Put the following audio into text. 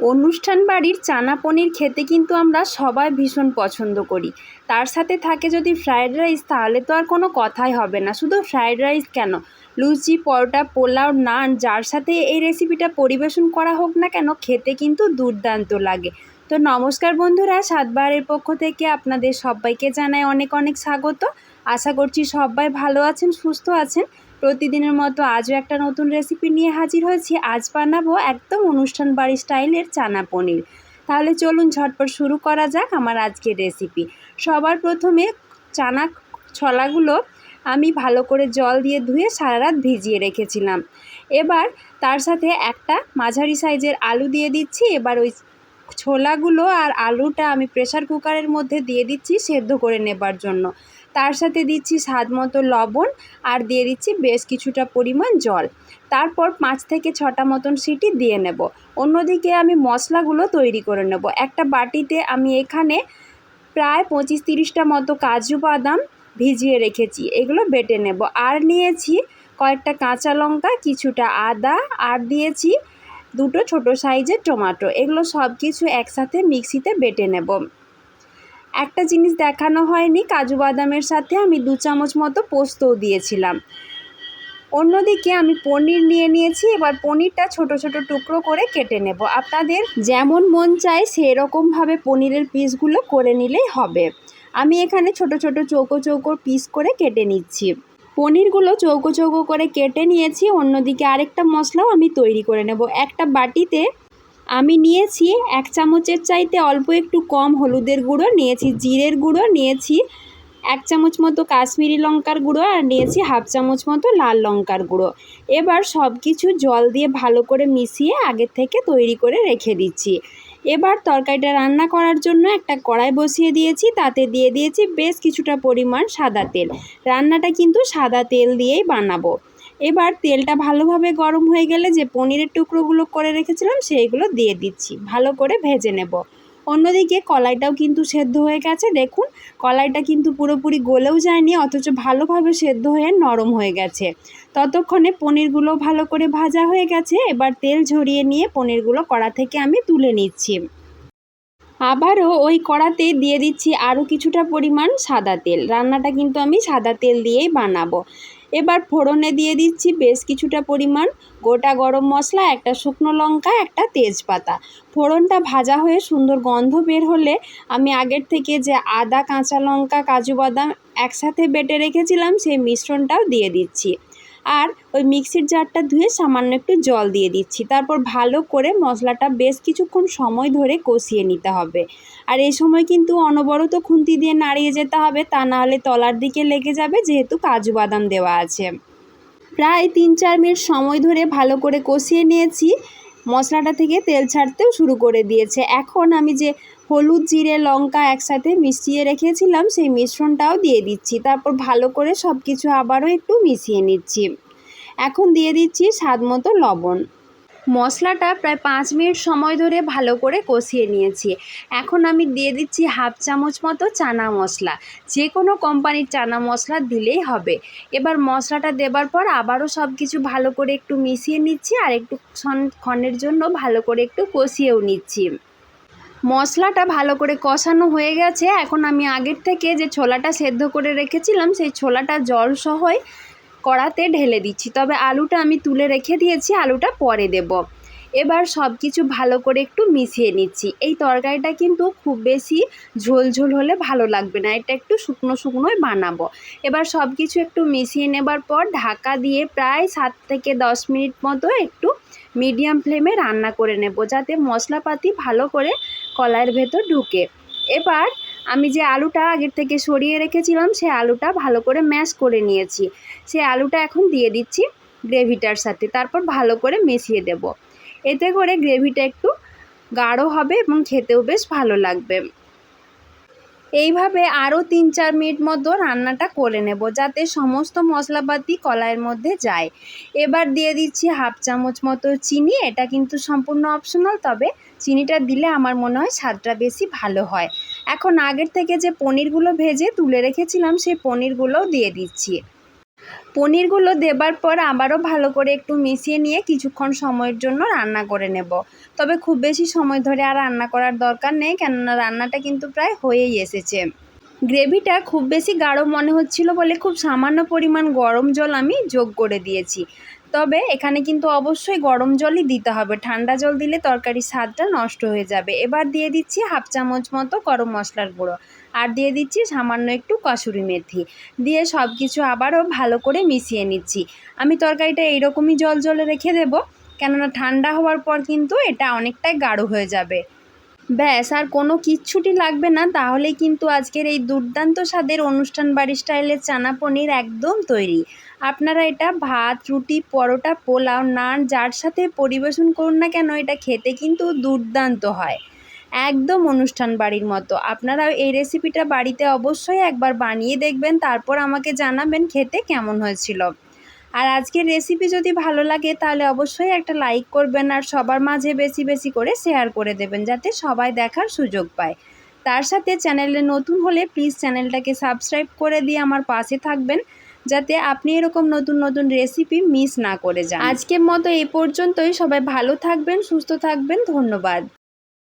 অনুষ্ঠান বাড়ির চানা পনির খেতে কিন্তু আমরা সবাই ভীষণ পছন্দ করি। তার সাথে থাকে যদি ফ্রায়েড রাইস তাহলে তো আর কোনো কথাই হবে না। শুধু ফ্রায়েড রাইস কেন? লুচি, পরোটা, পোলাও, নান, যার সাথে এই রেসিপিটা পরিবেশন করা হোক না কেন, খেতে কিন্তু দুর্দান্ত লাগে। তো নমস্কার বন্ধুরা, সাতবারের পক্ষ থেকে আপনাদের সবাইকে জানাই অনেক অনেক স্বাগত। আশা করছি সবাই ভালো আছেন, সুস্থ আছেন। প্রতিদিনের মতো আজও একটা নতুন রেসিপি নিয়ে হাজির হয়েছি। আজ বানাবো একদম অনুষ্ঠান বাড়ি স্টাইলের চানা পনির। তাহলে চলুন ঝটপট শুরু করা যাক আমার আজকের রেসিপি সবার প্রথমে চানা ছলাগুলো আমি ভালো করে জল দিয়ে ধুয়ে সারা রাত ভিজিয়ে রেখেছিলাম। এবার তার সাথে একটা মাঝারি সাইজের আলু দিয়ে দিচ্ছি। এবার ওই ছোলাগুলো আর আলুটা আমি প্রেসার কুকারের মধ্যে দিয়ে দিচ্ছি সেদ্ধ করে নেবার জন্য। তার সাথে দিচ্ছি স্বাদ মতো লবণ আর দিয়ে দিচ্ছি বেশ কিছুটা পরিমাণ জল। তারপর পাঁচ থেকে ছটা মতন সিটি দিয়ে নেব। অন্যদিকে আমি মশলাগুলো তৈরি করে নেব। একটা বাটিতে আমি এখানে প্রায় পঁচিশ তিরিশটা মতো কাজু বাদাম ভিজিয়ে রেখেছি। এগুলো বেটে নেব। আর নিয়েছি কয়েকটা কাঁচা লঙ্কা, কিছুটা আদা আর দিয়েছি দুটো ছোট সাইজের টমেটো। এগুলো সব কিছু একসাথে মিক্সিতে বেটে নেব। একটা জিনিস দেখানো হয়নি, কাজু বাদামের সাথে আমি দু চামচ মতো পোস্তও দিয়েছিলাম। অন্যদিকে আমি পনির নিয়ে নিয়েছি, এবার পনিরটা ছোট ছোট টুকরো করে কেটে নেব। আপনাদের যেমন মন চায় সেরকমভাবে পনিরের পিসগুলো করে নিলেই হবে। আমি এখানে ছোট ছোট চৌকো চৌকো পিস করে কেটে নিচ্ছি। পনিরগুলো চৌকো চৌকো করে কেটে নিয়েছি, অন্যদিকে আরেকটা মশলাও আমি তৈরি করে নেব। একটা বাটিতে আমি নিয়েছি এক চামচের চাইতে অল্প একটু কম হলুদের গুঁড়ো, নিয়েছি জিরের গুঁড়ো, নিয়েছি এক চামচ মতো কাশ্মীরি লঙ্কার গুঁড়ো আর নিয়েছি হাফ চামচ মতো লাল লঙ্কার গুঁড়ো। এবার সব কিছু জল দিয়ে ভালো করে মিশিয়ে আগের থেকে তৈরি করে রেখে দিচ্ছি। এবার তরকারিটা রান্না করার জন্য একটা কড়াই বসিয়ে দিয়েছি, তাতে দিয়ে দিয়েছি বেশ কিছুটা পরিমাণ সাদা তেল। রান্নাটা কিন্তু সাদা তেল দিয়েই বানাবো। এবার তেলটা ভালোভাবে গরম হয়ে গেলে যে পনিরের টুকরোগুলো করে রেখেছিলাম, সেইগুলো দিয়ে দিচ্ছি। ভালো করে ভেজে নেব। অন্যদিকে কলাইটাও কিন্তু সেদ্ধ হয়ে গেছে। দেখুন, কলাইটা কিন্তু পুরোপুরি গলেও যায়নি, অথচ ভালোভাবে সেদ্ধ হয়ে নরম হয়ে গেছে। ততক্ষণে পনিরগুলো ভালো করে ভাজা হয়ে গেছে। এবার তেল ঝরিয়ে নিয়ে পনিরগুলো কড়া থেকে আমি তুলে নিচ্ছি। আবারও ওই কড়াতে দিয়ে দিচ্ছি আরও কিছুটা পরিমাণ সাদা তেল। রান্নাটা কিন্তু আমি সাদা তেল দিয়েই বানাবো। এবার ফোড়নে দিয়ে দিচ্ছি বেশ কিছুটা পরিমাণ গোটা গরম মশলা, একটা শুকনো লঙ্কা, একটা তেজপাতা। ফোড়নটা ভাজা হয়ে সুন্দর গন্ধ বের হলে আমি আগের থেকে যে আদা, কাঁচা লঙ্কা, কাজু বাদাম একসাথে বেটে রেখেছিলাম, সেই মিশ্রণটাও দিয়ে দিচ্ছি। আর ওই মিক্সির জারটা ধুয়ে সামান্য একটু জল দিয়ে দিচ্ছি। তারপর ভালো করে মশলাটা বেশ কিছুক্ষণ সময় ধরে কষিয়ে নিতে হবে। আর এই সময় কিন্তু অনবরত খুন্তি দিয়ে নাড়িয়ে যেতে হবে, তা নাহলে তলার দিকে লেগে যাবে যেহেতু কাজু বাদাম দেওয়া আছে। প্রায় তিন চার মিনিট সময় ধরে ভালো করে কষিয়ে নিয়েছি। মশলাটা থেকে তেল ছাড়তেও শুরু করে দিয়েছে। এখন আমি যে হলুদ, জিরে, লঙ্কা একসাথে মিশিয়ে রেখেছিলাম, সেই মিশ্রণটাও দিয়ে দিচ্ছি। তারপর ভালো করে সব কিছু আবারও একটু মিশিয়ে নিচ্ছি। এখন দিয়ে দিচ্ছি স্বাদ মতো লবণ। মশলাটা প্রায় পাঁচ মিনিট সময় ধরে ভালো করে কষিয়ে নিয়েছি। এখন আমি দিয়ে দিচ্ছি হাফ চামচ মতো চানা মশলা। যে কোনো কোম্পানির চানা মশলা দিলেই হবে। এবার মশলাটা দেবার পর আবারও সব কিছু ভালো করে একটু মিশিয়ে নিচ্ছি আর একটু ক্ষণের জন্য ভালো করে একটু কষিয়েও নিচ্ছি। মশলাটা ভালো করে কষানো হয়ে গেছে। এখন আমি আগের থেকে যে ছোলাটা সেদ্ধ করে রেখেছিলাম, সেই ছোলাটা জল সহই কড়াতে ঢেলে দিচ্ছি। তবে আলুটা আমি তুলে রেখে দিয়েছি, আলুটা পরে দেব। এবার সব কিছু ভালো করে একটু মিশিয়ে নিচ্ছি। এই তরকারিটা কিন্তু খুব বেশি ঝোল ঝোল হলে ভালো লাগবে না, এটা একটু শুকনো শুকনোই বানাবো। এবার সব কিছু একটু মিশিয়ে নেবার পর ঢাকা দিয়ে প্রায় সাত থেকে দশ মিনিট মতো একটু মিডিয়াম ফ্লেমে রান্না করে নেব যাতে মশলাপাতি ভালো করে কলাইয়ের ভেতর ঢুকে। এবার আমি যে আলুটা আগের থেকে সরিয়ে রেখেছিলাম, সে আলুটা ভালো করে ম্যাশ করে নিয়েছি। সে আলুটা এখন দিয়ে দিচ্ছি গ্রেভিটার সাথে, তারপর ভালো করে মিশিয়ে দেব। এতে করে গ্রেভিটা একটু গাঢ় হবে এবং খেতেও বেশ ভালো লাগবে। এইভাবে আরও তিন চার মিনিট মতো রান্নাটা করে নেব যাতে সমস্ত মশলাপাতি কলাইয়ের মধ্যে যায়। এবার দিয়ে দিচ্ছি হাফ চামচ মতো চিনি, এটা কিন্তু সম্পূর্ণ অপশনাল তবে চিনিটা দিলে আমার মনে হয় স্বাদটা বেশি ভালো হয়। এখন আগের থেকে যে পনিরগুলো ভেজে তুলে রেখেছিলাম, সেই পনিরগুলোও দিয়ে দিচ্ছি। পনিরগুলো দেবার পর আবারও ভালো করে একটু মিশিয়ে নিয়ে কিছুক্ষণ সময়ের জন্য রান্না করে নেব। তবে খুব বেশি সময় ধরে আর রান্না করার দরকার নেই, কেননা রান্নাটা কিন্তু প্রায় হয়েই এসেছে। গ্রেভিটা খুব বেশি গাঢ় মনে হচ্ছিল বলে খুব সামান্য পরিমাণ গরম জল আমি যোগ করে দিয়েছি। তবে এখানে কিন্তু অবশ্যই গরম জলই দিতে হবে। ঠান্ডা জল দিলে তরকারির স্বাদটা নষ্ট হয়ে যাবে। এবার দিয়ে দিচ্ছি হাফ চামচ মতো গরম মশলার গুঁড়ো। আর দিয়ে দিচ্ছি সামান্য একটু কসুরি মেথি। দিয়ে সব কিছু আবারও ভালো করে মিশিয়ে নিচ্ছি। আমি তরকারিটা এইরকমই জল জলে রেখে দেবো। কেননা ঠান্ডা হওয়ার পর কিন্তু এটা অনেকটাই গাঢ় হয়ে যাবে। ব্যাস, আর কোনো কিচ্ছুটি লাগবে না। তাহলেই কিন্তু আজকের এই দুর্দান্ত স্বাদের অনুষ্ঠান বাড়ি স্টাইলের চানা পনির একদম তৈরি। আপনারা এটা ভাত, রুটি, পরোটা, পোলাও, নান, যার সাথে পরিবেশন করুন না কেন, এটা খেতে কিন্তু দুর্দান্ত হয়। একদম অনুষ্ঠান বাড়ির মতো। আপনারা এই রেসিপিটা বাড়িতে অবশ্যই একবার বানিয়ে দেখবেন, তারপর আমাকে জানাবেন খেতে কেমন হয়েছিল। আর আজকের রেসিপি যদি ভালো লাগে, তাহলে অবশ্যই একটা লাইক করবেন আর সবার মাঝে বেশি বেশি করে শেয়ার করে দেবেন, যাতে সবাই দেখার সুযোগ পায়। তার সাথে চ্যানেলে নতুন হলে প্লিজ চ্যানেলটাকে সাবস্ক্রাইব করে দিয়ে আমার পাশে থাকবেন, যাতে আপনি এরকম নতুন নতুন রেসিপি মিস না করে যান। আজকের মতো এই পর্যন্তই, সবাই ভালো থাকবেন, সুস্থ থাকবেন, ধন্যবাদ।